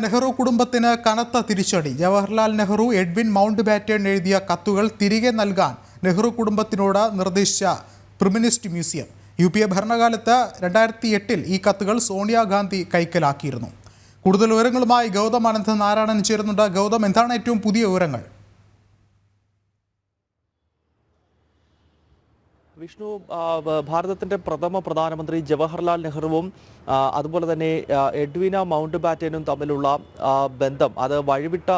നെഹ്റു കുടുംബത്തിന് കനത്ത തിരിച്ചടി. Jawaharlal Nehru Edwin Mountbatten എഴുതിയ കത്തുകൾ തിരികെ നൽകാൻ നെഹ്റു കുടുംബത്തിനോട് നിർദ്ദേശിച്ച prime minister museum. U P A ഭരണകാലത്ത് രണ്ടായിരത്തി എട്ടിൽ ഈ കത്തുകൾ സോണിയാഗാന്ധി കൈക്കലാക്കിയിരുന്നു. കൂടുതൽ വിവരങ്ങളുമായി ഗൗതം അനന്ത് നാരായണൻ ചേരുന്നുണ്ട്. ഗൗതം എന്താണ് ഏറ്റവും പുതിയ വിവരങ്ങൾ? വിഷ്ണു ഭാരതത്തിന്റെ പ്രഥമ പ്രധാനമന്ത്രി ജവഹർലാൽ നെഹ്റുവും അതുപോലെ തന്നെ എഡ്വിന മൗണ്ട് ബാറ്റനും തമ്മിലുള്ള ബന്ധം അത് വഴിവിട്ട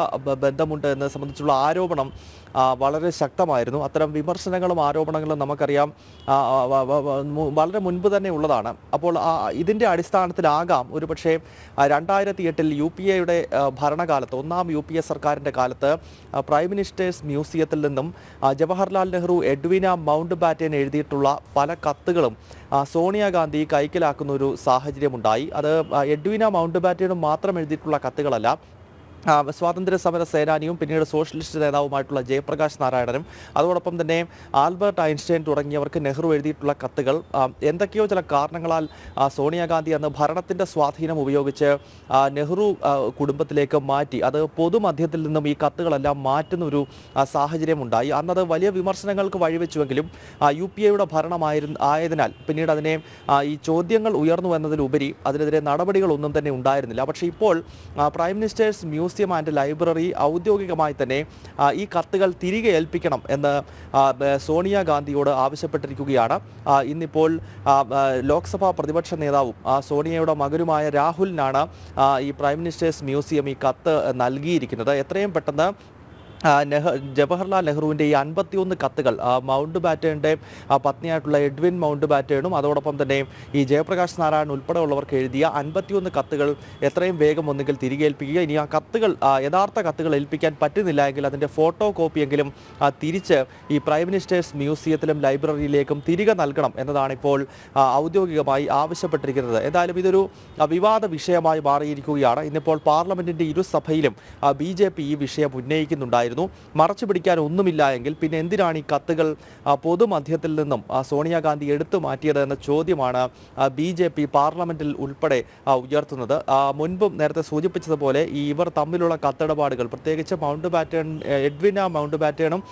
ബന്ധമുണ്ട് എന്ന് സംബന്ധിച്ചുള്ള ആരോപണം വളരെ ശക്തമായിരുന്നു. അത്തരം വിമർശനങ്ങളും ആരോപണങ്ങളും നമുക്കറിയാം. വളരെ മുൻപ് തന്നെ ഉള്ളതാണ്. അപ്പോൾ ഇതിന്റെ അടിസ്ഥാനത്തിലാകാം ഒരു പക്ഷേ രണ്ടായിരത്തി എട്ടിൽ യു പി എയുടെ ഭരണകാലത്ത് ഒന്നാം യു പി എ സർക്കാരിന്റെ കാലത്ത് പ്രൈം മിനിസ്റ്റേഴ്സ് മ്യൂസിയത്തിൽ നിന്നും Jawaharlal Nehru Edwina Mountbatten എഴുതിയിട്ടുള്ള പല കത്തുകളും സോണിയാഗാന്ധി കൈക്കലാക്കുന്ന ഒരു സാഹചര്യമുണ്ടായി. അത് എഡ്വിന മൗണ്ട് ബാറ്റനും മാത്രം എഴുതിയിട്ടുള്ള കത്തുകളല്ല സ്വാതന്ത്ര്യ സമര സേനാനിയും പിന്നീട് സോഷ്യലിസ്റ്റ് നേതാവുമായിട്ടുള്ള ജയപ്രകാശ് നാരായണനും അതോടൊപ്പം തന്നെ ആൽബർട്ട് ഐൻസ്റ്റൈൻ തുടങ്ങിയവർക്ക് നെഹ്റു എഴുതിയിട്ടുള്ള കത്തുകൾ. എന്തൊക്കെയോ ചില കാരണങ്ങളാൽ സോണിയാഗാന്ധി അന്ന് ഭരണത്തിന്റെ സ്വാധീനം ഉപയോഗിച്ച് നെഹ്റു കുടുംബത്തിലേക്ക് മാറ്റി. അത് പൊതുമധ്യത്തിൽ നിന്നും ഈ കത്തുകളെല്ലാം മാറ്റുന്ന ഒരു സാഹചര്യമുണ്ടായി. അന്നത് വലിയ വിമർശനങ്ങൾക്ക് വഴിവെച്ചുവെങ്കിലും യു പി എയുടെ ഭരണമായിരുന്നു ആയതിനാൽ പിന്നീട് അതിനെ ഈ ചോദ്യങ്ങൾ ഉയർന്നു എന്നതിലുപരി അതിനെതിരെ നടപടികളൊന്നും തന്നെ ഉണ്ടായിരുന്നില്ല. പക്ഷേ ഇപ്പോൾ prime minister's museum and library ഔദ്യോഗികമായി തന്നെ ഈ കത്തുകൾ തിരികെ ഏൽപ്പിക്കണം എന്ന് സോണിയാഗാന്ധിയോട് ആവശ്യപ്പെട്ടിരിക്കുകയാണ്. ഇന്നിപ്പോൾ ലോക്സഭാ പ്രതിപക്ഷ നേതാവും സോണിയയുടെ മകനുമായ രാഹുലിനാണ് ഈ പ്രൈം മിനിസ്റ്റേഴ്സ് മ്യൂസിയം ഈ കത്ത് നൽകിയിരിക്കുന്നത്. എത്രയും പെട്ടെന്ന് നെഹ് ജവഹർലാൽ നെഹ്റുവിന്റെ ഈ അൻപത്തിയൊന്ന് കത്തുകൾ മൗണ്ട് ബാറ്റേണിന്റെ പത്നിയായിട്ടുള്ള എഡ്വിൻ മൗണ്ട് ബാറ്റേണും അതോടൊപ്പം തന്നെ ഈ ജയപ്രകാശ് നാരായണൻ ഉൾപ്പെടെ ഉള്ളവർക്ക് എഴുതിയ അൻപത്തിയൊന്ന് കത്തുകൾ എത്രയും വേഗം ഒന്നുകിൽ തിരികെ ഏൽപ്പിക്കുക. ഇനി ആ കത്തുകൾ യഥാർത്ഥ കത്തുകൾ ഏൽപ്പിക്കാൻ പറ്റുന്നില്ല എങ്കിൽ അതിന്റെ ഫോട്ടോ കോപ്പിയെങ്കിലും തിരിച്ച് ഈ പ്രൈം മിനിസ്റ്റേഴ്സ് മ്യൂസിയത്തിലും ലൈബ്രറിയിലേക്കും തിരികെ നൽകണം എന്നതാണ് ഇപ്പോൾ ഔദ്യോഗികമായി ആവശ്യപ്പെട്ടിരിക്കുന്നത്. എന്തായാലും ഇതൊരു വിവാദ വിഷയമായി മാറിയിരിക്കുകയാണ്. ഇന്നിപ്പോൾ പാർലമെന്റിന്റെ ഇരുസഭയിലും ബി ഈ വിഷയം ഉന്നയിക്കുന്നുണ്ടായിരുന്നു. മറച്ചു പിടിക്കാൻ ഒന്നുമില്ല എങ്കിൽ പിന്നെ എന്തിനാണ് ഈ കത്തുകൾ പൊതുമധ്യത്തിൽ നിന്നും സോണിയാഗാന്ധി എടുത്തു മാറ്റിയത് എന്ന ചോദ്യമാണ് ബി ജെ പി പാർലമെന്റിൽ ഉൾപ്പെടെ ഉയർത്തുന്നത്. മുൻപും നേരത്തെ സൂചിപ്പിച്ചതുപോലെ ഈ ഇവർ തമ്മിലുള്ള കത്തിടപാടുകൾ പ്രത്യേകിച്ച് മൗണ്ട് ബാറ്റേൺ എഡ്വിന മൗണ്ട് ബാറ്റേണും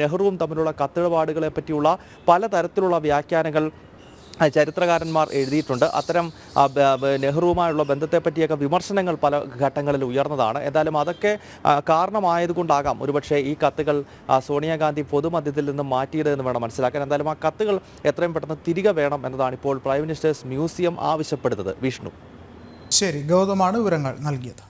നെഹ്റുവും തമ്മിലുള്ള കത്തിടപാടുകളെ പറ്റിയുള്ള പലതരത്തിലുള്ള വ്യാഖ്യാനങ്ങൾ ചരിത്രകാരന്മാർ എഴുതിയിട്ടുണ്ട്. അത്തരം നെഹ്റുവുമായുള്ള ബന്ധത്തെ പറ്റിയൊക്കെ വിമർശനങ്ങൾ പല ഘട്ടങ്ങളിൽ ഉയർന്നതാണ്. എന്തായാലും അതൊക്കെ കാരണമായതുകൊണ്ടാകാം. ഒരുപക്ഷെ ഈ കത്തുകൾ സോണിയാഗാന്ധി പൊതുമധ്യത്തിൽ നിന്ന് മാറ്റിയത് എന്ന് വേണം മനസ്സിലാക്കാൻ. എന്തായാലും ആ കത്തുകൾ എത്രയും പെട്ടെന്ന് തിരികെ വേണം എന്നതാണ് ഇപ്പോൾ പ്രൈം മിനിസ്റ്റേഴ്സ് മ്യൂസിയം ആവശ്യപ്പെടുന്നത്. വിഷ്ണു. ശരി ഗൗതമാണ് വിവരങ്ങൾ നൽകിയത്.